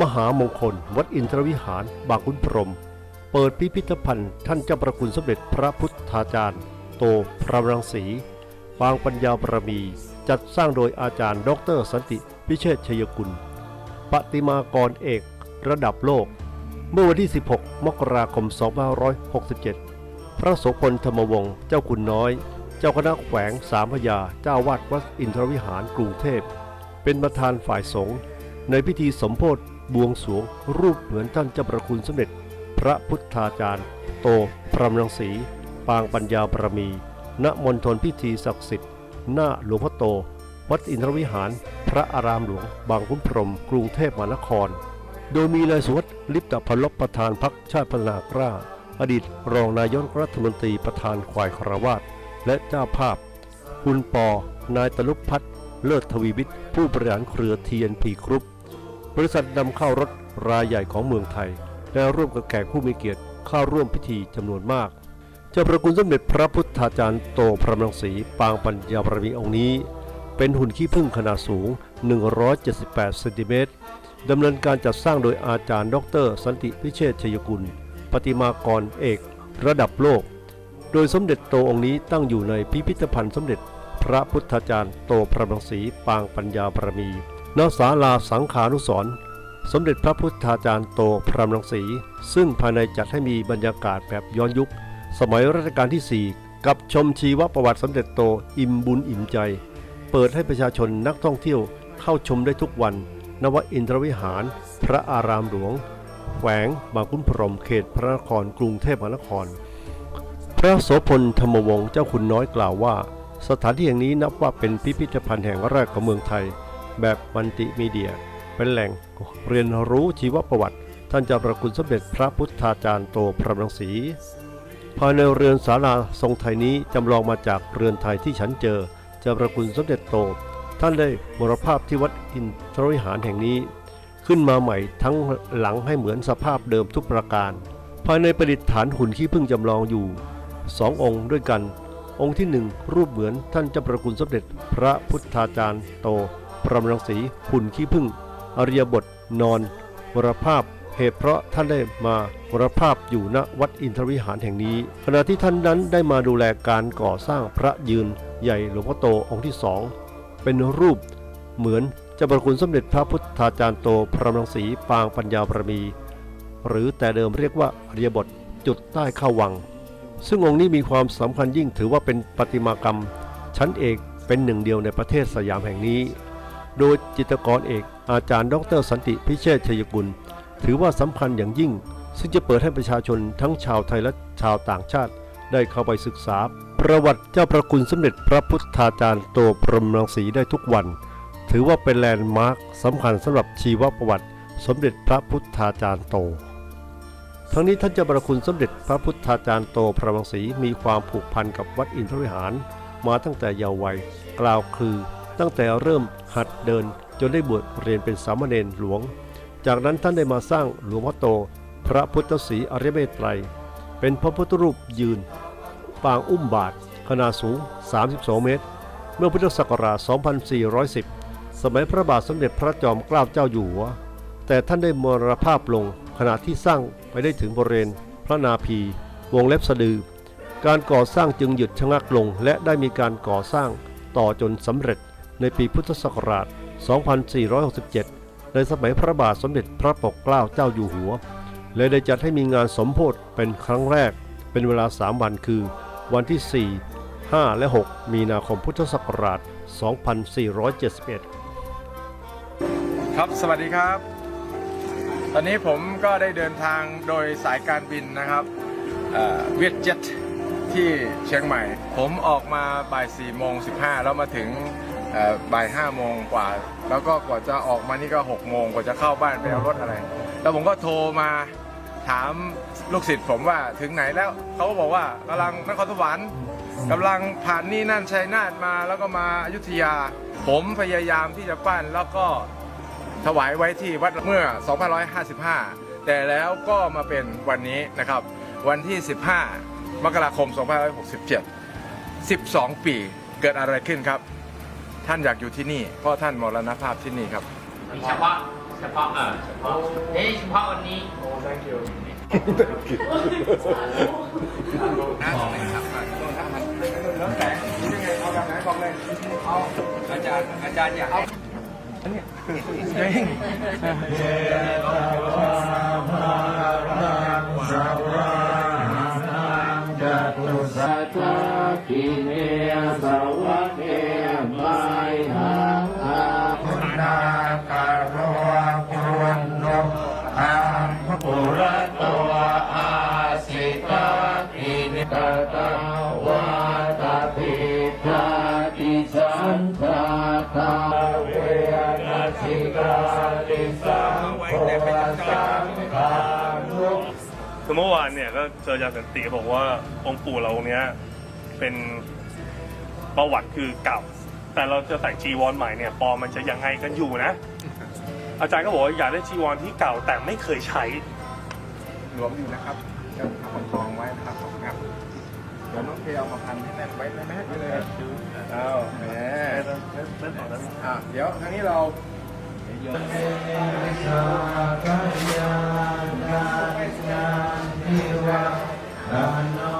มหามงคล วัดอินทรวิหาร บางขุนพรหมเปิดพิพิธภัณฑ์ท่านเจ้าประคุณสมเด็จพระพุทธาจารย์ โตพระรังสี ปางปัญญาบารมี จัดสร้างโดยอาจารย์ ดรสันติพิเชษชยกุลปฏิมากรเอกระดับโลก เมื่อวันที่ 16 มกราคม 2567 พระโสพลธรรมวงศ์เจ้าคุณน้อย เจ้าคณะแขวงสามพยาเจ้าวาดวัดอินทรวิหารกรุงเทพ เป็นประธานฝ่ายสงฆ์ในพิธีสมโพธิ บวงสวงรูปเหมือนท่านเจ้าประคุณสมเด็จ พระพุทธาจารย์ โตพรหมรังสี ปางปัญญาบารมี ณมณฑลพิธีศักดิ์สิทธิ์ หน้าหลวงพ่อโต วัดอินทรวิหาร พระอารามหลวง บางขุนพรหมกรุงเทพมหานคร โดยมีนายสุวัสดิ์ลิปตพลบประธานพรรคชาติพัฒนากล้า อดีตรองนายกรัฐมนตรีประธานควายคารวาสและเจ้าภาพ คุณปอ นายตนุพัฒน์เลิศทวีวิทย์ผู้บริหารเครือ TNP กรุ๊ป บริษัทนำเข้ารถรายใหญ่ของเมืองไทย และร่วมกับแขกผู้มีเกียรติเข้าร่วมพิธีจำนวนมากเจ้าประคุณสมเด็จพระพุทธาจารย์โตพระมังสีปางปัญญาบารมีองค์นี้ เป็นหุ่นขี้ผึ้งขนาดสูง 178เซนติเมตรดำเนินการจัดสร้างโดยอาจารย์ ดร สันติพิเชษชยกุลปฏิมากรเอกระดับโลก โดยสมเด็จโตองค์นี้ตั้งอยู่ในพิพิธภัณฑ์สมเด็จ พระพุทธาจารย์โตพระมังสีปางปัญญาบารมี ณศาลาสังขานุสรสมเด็จพระพุทธาจารย์โตพระมรังสี ซึ่งภายในจัดให้มีบรรยากาศแบบย้อนยุค สมัยรัชกาลที่ 4 กับชมชีวประวัติสมเด็จโตอิ่มบุญอิ่มใจ เปิดให้ประชาชนนักท่องเที่ยวเข้าชมได้ทุกวัน นวอินทรวิหาร พระอารามหลวงแขวงบางขุนพรหมเขตพระนครกรุงเทพมหานคร พระโสพลธรรมวงศ์เจ้าคุณน้อยกล่าวว่า สถานที่แห่งนี้นับว่าเป็นพิพิธภัณฑ์แห่งแรกของเมืองไทย แบบมัลติมีเดีย เป็นแหล่งเรียนรู้ชีวประวัติ ท่านเจ้าประคุณสมเด็จพระพุทธาจารย์โตพระรังสีภายในเรือนศาลาทรงไทยนี้จำลองมาจากเรือนไทยที่ฉันเจอเจ้าประคุณสมเด็จโต ท่านได้มรภาพที่วัดอินทรวิหารแห่งนี้ ขึ้นมาใหม่ทั้งหลังให้เหมือนสภาพเดิมทุกประการ ภายในประดิษฐานหุ่นขี้ผึ้งจำลองอยู่สององค์ด้วยกัน องค์ที่หนึ่งรูปเหมือนท่านเจ้าประคุณสมเด็จพระพุทธาจารย์โต พระมรังสีหุ่นขี้ผึ้งอริยบทนอนมรภาพเหตุเพราะท่านได้มามรภาพอยู่ณวัดอินทรวิหารแห่งนี้ ขณะที่ท่านนั้นได้มาดูแลการก่อสร้างพระยืนใหญ่หลวงพ่อโตองค์ที่สองเป็นรูปเหมือนเจ้าประคุณสมเด็จพระพุทธาจารย์โตพระมรังสีปางปัญญาบารมี หรือแต่เดิมเรียกว่าอริยบทจุดใต้ข้าวัง ซึ่งองค์นี้มีความสำคัญยิ่งถือว่าเป็นประติมากรรม ชั้นเอกเป็นหนึ่งเดียวในประเทศสยามแห่งนี้ โดยจิตกรเอกอาจารย์ดรสันติพิเชษชยกุล ถือว่าสำคัญอย่างยิ่ง ซึ่งจะเปิดให้ประชาชนทั้งชาวไทยและชาวต่างชาติ ได้เข้าไปศึกษา ประวัติเจ้าประคุณสมเด็จพระพุทธาจารย์โตพรหมรังสีได้ทุกวัน ถือว่าเป็นแลนด์มาร์คสำคัญสำหรับชีวประวัติ สมเด็จพระพุทธาจารย์โตทั้งนี้ท่านเจ้าประคุณสมเด็จพระพุทธาจารย์โตพระรังสีมีความผูกพันกับวัดอินทรวิหาร มาตั้งแต่เยาว์วัยกล่าวคือ ตั้งแต่เริ่มหัดเดินจนได้บวชเรียนเป็นสามเณรหลวง จากนั้นท่านได้มาสร้างหลวงพ่อโต พระพุทธศรีอริยเมตไตร เป็นพระพุทธรูปยืน ปางอุ้มบาท ขนาดสูง 32 เมตร เมื่อพุทธศักราช 2410 สมัยพระบาทสมเด็จพระจอมเกล้าเจ้าอยู่หัว แต่ท่านได้มรณภาพลงขณะที่สร้างไปได้ถึงบริเวณพระนาภีวงเล็บสะดือ การก่อสร้างจึงหยุดชะงักลงและได้มีการก่อสร้างต่อจนสำเร็จ ในปีพุทธศักราช 2467 ในสมัยพระบาทสมเด็จพระปกเกล้าเจ้าอยู่หัว และได้จัดให้มีงานสมโพธิเป็นครั้งแรก เป็นเวลา 3 วันคือ วันที่ 4 5 และ 6 มีนาคมพุทธศักราช 2471 ครับ สวัสดีครับ ตอนนี้ผมก็ได้เดินทางโดยสายการบินนะครับเวียดเจ็ตที่เชียงใหม่ ผมออกมาบ่าย4โมง15 แล้วมาถึง บ่าย5โมงกว่า แล้วก็กว่าจะออกมานี่ก็6โมงกว่าจะเข้าบ้านไปเอารถอะไร แล้วผมก็โทรมาถามลูกศิษย์ผมว่าถึงไหนแล้วเขาก็บอกว่ากำลังนครสวรรค์กำลังผ่านนี่นั่นชัยนาทมาแล้วก็มาอยุธยา ผมพยายามที่จะปั้นแล้วก็ถวายไว้ที่วัดเมื่อ 2555 แต่แล้วก็มาเป็นวันนี้นะครับ วันที่ 15 มกราคม 2567 12 ปีเกิดอะไรขึ้นครับ ท่านอยากอยู่ที่นี่ เพราะท่านมรณภาพที่นี่ครับ มีเฉพาะฉพาะเออเฉพาะนี่เฉพาะวันนี้โอ้ thank you น้าสองเลยครับต้นท่ามันน้ำแข็งยังไงเอาแบบไหนบอกเลยเอาอาจารย์อาจารย์อยากเอาอันนี้เฮ้ยสัทธาคิเนสวะเน ตัวอาสิตาอินิกตาวาตาปิทาติสันทาคาเวนัสิกาติสังโฆสังฆานุคือเมื่อวานเนี่ยก็เจออาจารย์สันติบอกว่าองค์ปู่เราเนี้ยเป็นประวัติคือเก่า แต่เราจะใส่จีวรใหม่เนี่ยปอมันจะยังไงกันอยู่นะ อาจารย์ก็บอกว่าอยากได้จีวรที่เก่าแต่ไม่เคยใช้ หลวมอยู่นะครับจะประคองไว้นะครับผมครับเดี๋ยวน้องเพลเอามาพันให้แน่นไว้นะแม่ไปเลยเอาแหมอะเดี๋ยวทางนี้เราการ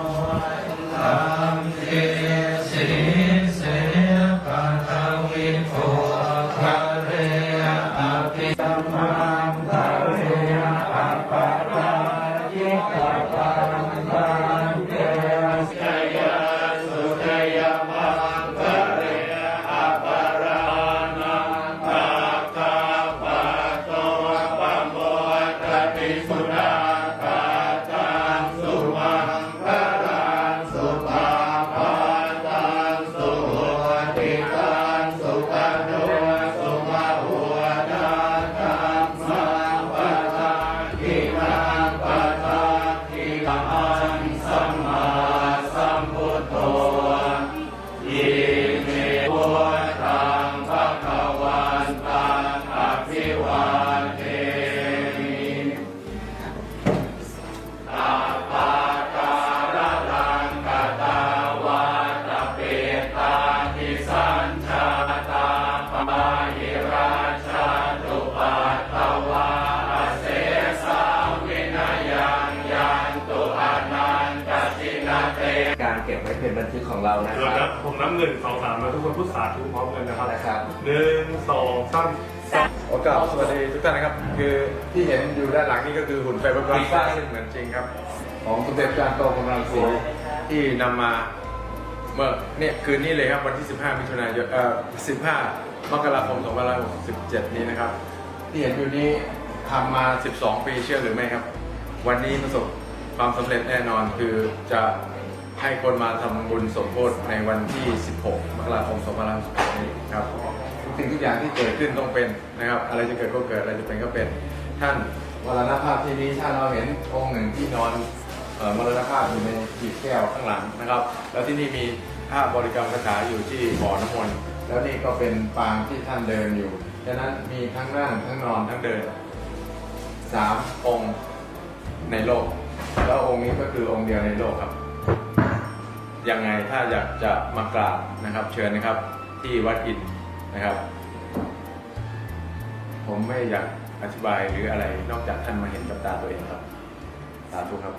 ผมนับหนึ่งสองสามแล้วทุกคนพูดสาธุพร้อมกันนะครับนะครับหนึ่งสองสามโอกาสสวัสดีทุกท่านนะครับ คือที่เห็นอยู่ด้านหลังนี่ก็คือหุ่นไฟเบอร์กราฟซึ่งเหมือนจริงครับ ของสมเด็จจารย์โตกำลังศรีที่นำมาเมื่อเนี่ยคืนนี้เลยครับวันที่ 15 มิถุนายนเอ่อ15มกราคม2567 นี้นะครับ ที่เห็นอยู่นี้ทำมา 12 ปีเชื่อหรือไม่ครับ วันนี้ประสบความสำเร็จแน่นอนคือจะ ให้คนมาทำบุญสมโภชในวันที่ 16 มกราคม2567นี้ครับทุกสิ่งทุกอย่างที่เกิดขึ้นต้องเป็นนะครับ อะไรจะเกิดก็เกิดอะไรจะเป็นก็เป็น ท่านวรณภาพที่นี้ถ้าเราเห็นองค์หนึ่งที่นอนมรณภาพอยู่ในจีบแก้วข้างหลังนะครับ แล้วที่นี่มีภาพบริกรรมคาถาอยู่ที่บ่อน้ำมนต์แล้วนี่ก็เป็นปางที่ท่านเดินอยู่ดังนั้นมีทั้งนั่งทั้งนอนทั้งเดินสามองค์ในโลก แล้วองค์นี้ก็คือองค์เดียวในโลกครับ ยังไงถ้าอยากจะมากราบนะครับ เชิญนะครับที่วัดอินนะครับ ผมไม่อยากอธิบายหรืออะไรนอกจากท่านมาเห็นกับตาตัวเองครับ สาธุครับ